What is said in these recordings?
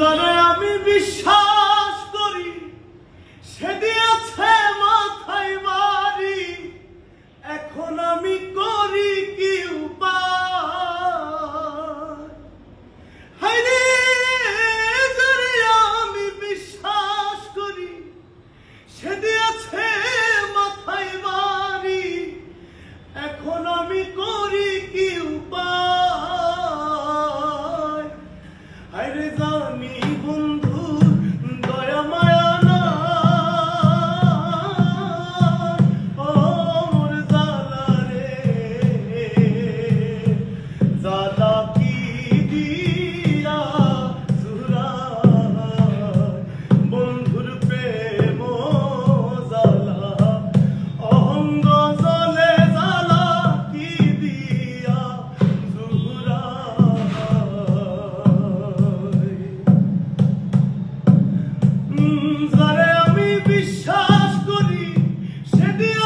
যারে আমি বিশ্বাস India!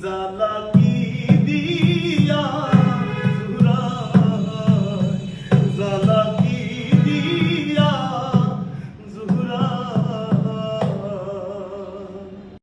the luck.